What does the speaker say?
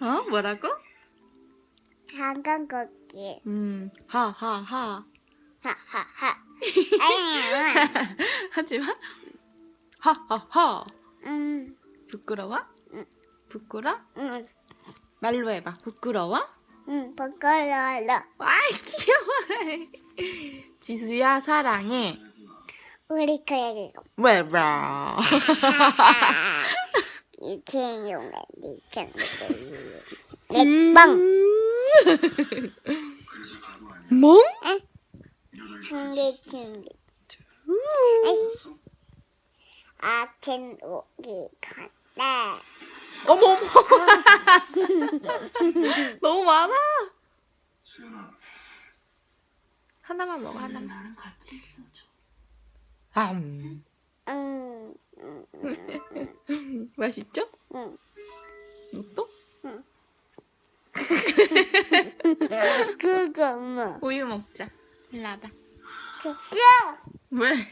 어? 뭐라고? 한강 걷기. 음, 하, 하, 하. 하하하. 아니야. 하지 마. 하, 하, 하. 음, 부끄러워? 응. 부끄러? 음, 말로 해봐. 부끄러워? 음, 부끄러워. 아이, 귀여워. 지수야, 사랑해. 우리 그래도 왜, 왜? 준비 준비 아텐 오기 간다 어머, 어머. 너무 많아. 수연아, 하나만 먹어, 하나만. 나랑 같이 있어줘. 아, 음. 음, 음, 맛있죠? 음. 이것도? 그거 뭐 우유 먹자. 일로 와봐. 왜?